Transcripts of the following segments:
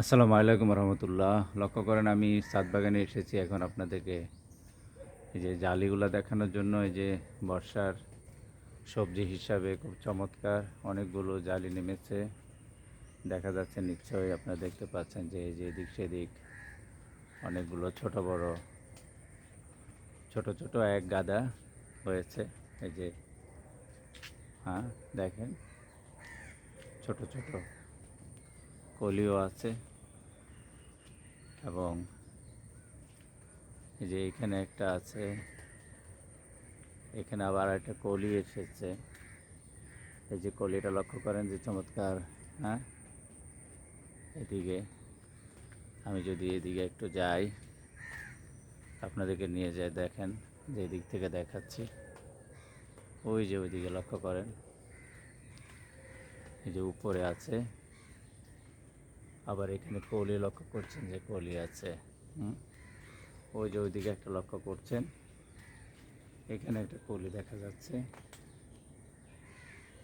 আসসালামু আলাইকুম রহমতুল্লাহ। লক্ষ্য করেন আমি সাত বাগানে এসেছি এখন আপনাদেরকে। এই যে জালিগুলো দেখানোর জন্য, এই যে বর্ষার সবজি হিসাবে খুব চমৎকার অনেকগুলো জালি নেমেছে। দেখা যাচ্ছে নিশ্চয়ই আপনারা দেখতে পাচ্ছেন যে এই যে এদিক সেদিক অনেকগুলো ছোট বড়, ছোট ছোট এক গাদা হয়েছে। এই যে হ্যাঁ দেখেন, ছোট ছোট কলিও আছে। এবং এই যে এখানে একটা আছে, এখানে আবার একটা কলি এসেছে। এই যে কলিটা লক্ষ্য করেন যে চমৎকার হ্যাঁ? এদিকে আমি যদি এদিকে একটু যাই, আপনাদেরকে নিয়ে যাই, দেখেন যে এদিক থেকে দেখাচ্ছি। ওই যে ওইদিকে লক্ষ্য করেন। এই যে উপরে আছে আবার এখানে কলি লক্ষ্য করছেন যে কলি আছে। ওই যে ওইদিকে একটা লক্ষ্য করছেন। এখানে একটা কলি দেখা যাচ্ছে।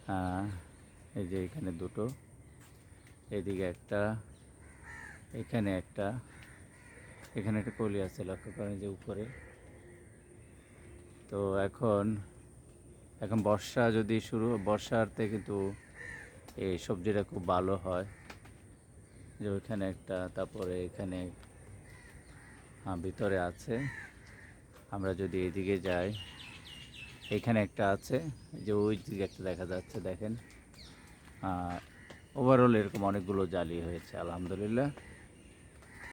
হ্যাঁ এই যে এখানে দুটো। এদিকে একটা, এখানে একটা এখানে একটা কলি আছে, লক্ষ্য করেন যে উপরে। তো এখন এখন বর্ষা যদি শুরু বর্ষাতে কিন্তু এই সবজিটা খুব ভালো হয়। যে ওইখানে একটা, তারপরে এখানে হ্যাঁ ভিতরে আছে। আমরা যদি এদিকে যাই, এখানে একটা আছে, যে ওই দিকে একটা দেখা যাচ্ছে, দেখেন। ওভারঅল এরকম অনেকগুলো জালি হয়েছে, আলহামদুলিল্লাহ।